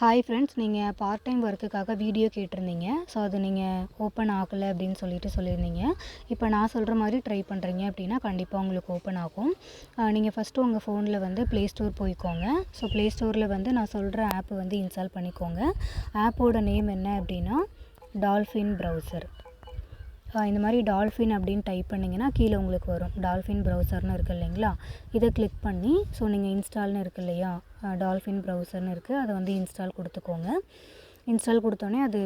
Hi friends நீங்கள் part time ஒர்க்குக்காக video கேட்டிருந்தீங்க. ஸோ அது நீங்கள் ஓப்பன் ஆகலை அப்படின்னு சொல்லிட்டு சொல்லியிருந்தீங்க. இப்போ நான் சொல்கிற மாதிரி ட்ரை பண்ணுறீங்க அப்படின்னா கண்டிப்பாக உங்களுக்கு ஓப்பன் ஆகும். நீங்கள் ஃபஸ்ட்டு உங்கள் ஃபோனில் வந்து ப்ளே ஸ்டோர் போய்க்கோங்க. ஸோ ப்ளே ஸ்டோரில் வந்து நான் சொல்கிற ஆப் வந்து இன்ஸ்டால் பண்ணிக்கோங்க. ஆப்போட நேம் என்ன அப்படின்னா டால்ஃபின் ப்ரௌசர் இந்த மாதிரி டால்ஃபின் அப்படின்னு டைப் பண்ணிங்கன்னா கீழே உங்களுக்கு வரும். டால்ஃபின் ப்ரௌசர்னு இருக்குது இல்லைங்களா? இதை கிளிக் பண்ணி ஸோ நீங்கள் இன்ஸ்டால்னு இருக்கு இல்லையா? டால்ஃபின் ப்ரௌசர்னு இருக்குது அதை வந்து இன்ஸ்டால் கொடுத்துக்கோங்க. இன்ஸ்டால் கொடுத்தோன்னே அது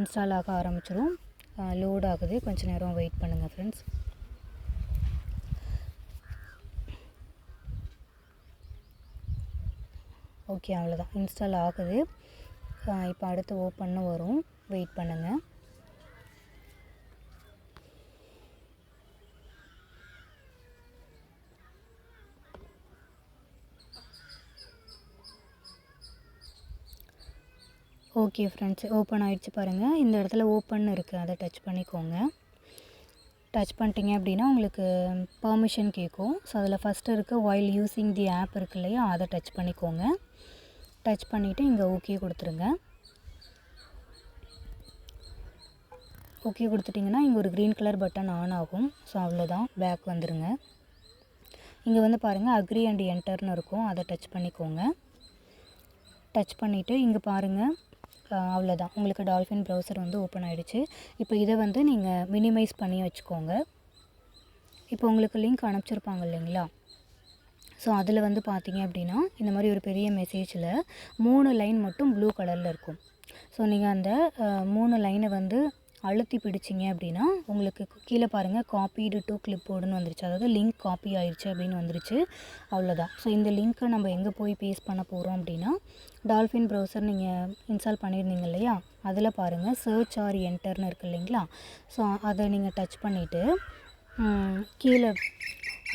இன்ஸ்டால் ஆக ஆரம்பிச்சிடும் லோட் ஆகுது. கொஞ்சம் நேரம் வெயிட் பண்ணுங்கள் ஃப்ரெண்ட்ஸ் ஓகே அவ்வளோதான் இன்ஸ்டால் ஆகுது. இப்போ அடுத்து ஓப்பன்னு வரும். வெயிட் பண்ணுங்கள் ஓகே ஃப்ரெண்ட்ஸ் ஓப்பன் ஆகிடுச்சு பாருங்கள் இந்த இடத்துல ஓப்பன் இருக்குது அதை டச் பண்ணிக்கோங்க. டச் பண்ணிட்டீங்க அப்படின்னா உங்களுக்கு பர்மிஷன் கேட்கும். ஸோ அதில் ஃபஸ்ட்டு இருக்க ஒயில் யூஸிங் தி ஆப் இருக்கு இல்லையா? அதை டச் பண்ணிக்கோங்க. டச் பண்ணிவிட்டு இங்கே ஓகே கொடுத்துருங்க. ஓகே கொடுத்துட்டிங்கன்னா இங்கே ஒரு க்ரீன் கலர் பட்டன் ஆன் ஆகும். ஸோ அவ்வளோதான் பேக் வந்துடுங்க இங்கே வந்து பாருங்கள் அக்ரி அண்ட் என்டர்னு இருக்கும். அதை டச் பண்ணிக்கோங்க. டச் பண்ணிவிட்டு இங்கே பாருங்கள் அவ்வளோதான் உங்களுக்கு டால்ஃபின் ப்ரௌசர் வந்து ஓப்பன் ஆகிடுச்சு இப்போ இதை வந்து நீங்கள் மினிமைஸ் பண்ணி வச்சுக்கோங்க. இப்போ உங்களுக்கு லிங்க் அனுப்பிச்சிருப்பாங்க இல்லைங்களா? ஸோ அதில் வந்து பார்த்தீங்க அப்படின்னா இந்த மாதிரி ஒரு பெரிய மெசேஜில் மூணு லைன் மட்டும் ப்ளூ கலரில் இருக்கும். ஸோ நீங்கள் அந்த மூணு லைனை வந்து அழுத்தி பிடிச்சிங்க அப்படின்னா உங்களுக்கு கீழே பாருங்கள் காப்பீடு டு கிளிப்போர்டுன்னு வந்துருச்சு. அதாவது லிங்க் காப்பி ஆயிடுச்சு அப்படின்னு வந்துருச்சு. அவ்வளோதான் ஸோ இந்த லிங்க்கை நம்ம எங்கே போய் பேஸ்ட் பண்ண போகிறோம் அப்படின்னா டால்ஃபின் ப்ரௌசர் நீங்கள் இன்ஸ்டால் பண்ணியிருந்தீங்க இல்லையா? அதில் பாருங்கள் சர்ச் ஆர் என்டர்னு இருக்குது இல்லைங்களா? ஸோ அதை நீங்கள் டச் பண்ணிவிட்டு கீழே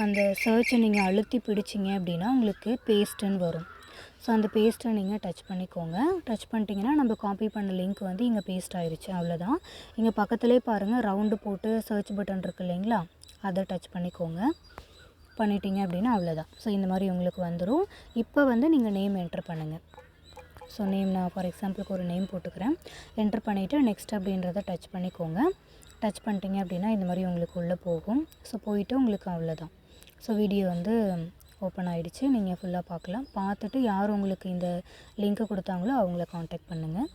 அந்த சர்ச்சை நீங்கள் அழுத்தி பிடிச்சிங்க அப்படின்னா உங்களுக்கு பேஸ்ட்டுன்னு வரும். ஸோ அந்த பேஸ்ட்டை நீங்கள் டச் பண்ணிக்கோங்க. டச் பண்ணிட்டீங்கன்னா நம்ம காப்பி பண்ண லிங்க் வந்து இங்கே பேஸ்ட் ஆயிடுச்சு அவ்வளோதான் இங்கே பக்கத்துலேயே பாருங்கள் ரவுண்டு போட்டு சர்ச் பட்டன் இருக்குது இல்லைங்களா? அதை டச் பண்ணிக்கோங்க. பண்ணிட்டீங்க அப்படின்னா அவ்வளோதான் ஸோ இந்த மாதிரி உங்களுக்கு வந்துடும் இப்போ வந்து நீங்கள் நேம் என்ட்ரு பண்ணுங்கள் ஸோ நேம் நான் ஃபார் எக்ஸாம்பிளுக்கு ஒரு நேம் போட்டுக்கிறேன். என்ட்ரு பண்ணிவிட்டு நெக்ஸ்ட் அப்படின்றத டச் பண்ணிக்கோங்க. டச் பண்ணிட்டீங்க அப்படின்னா இந்த மாதிரி உங்களுக்கு உள்ளே போகும். ஸோ போயிட்டு உங்களுக்கு அவ்வளோதான் ஸோ வீடியோ வந்து ஓப்பன் ஆகிடுச்சு நீங்கள் ஃபுல்லாக பார்க்கலாம். பார்த்துட்டு யார் உங்களுக்கு இந்த லிங்க்கை கொடுத்தாங்களோ அவங்கள காண்டாக்ட் பண்ணுங்கள்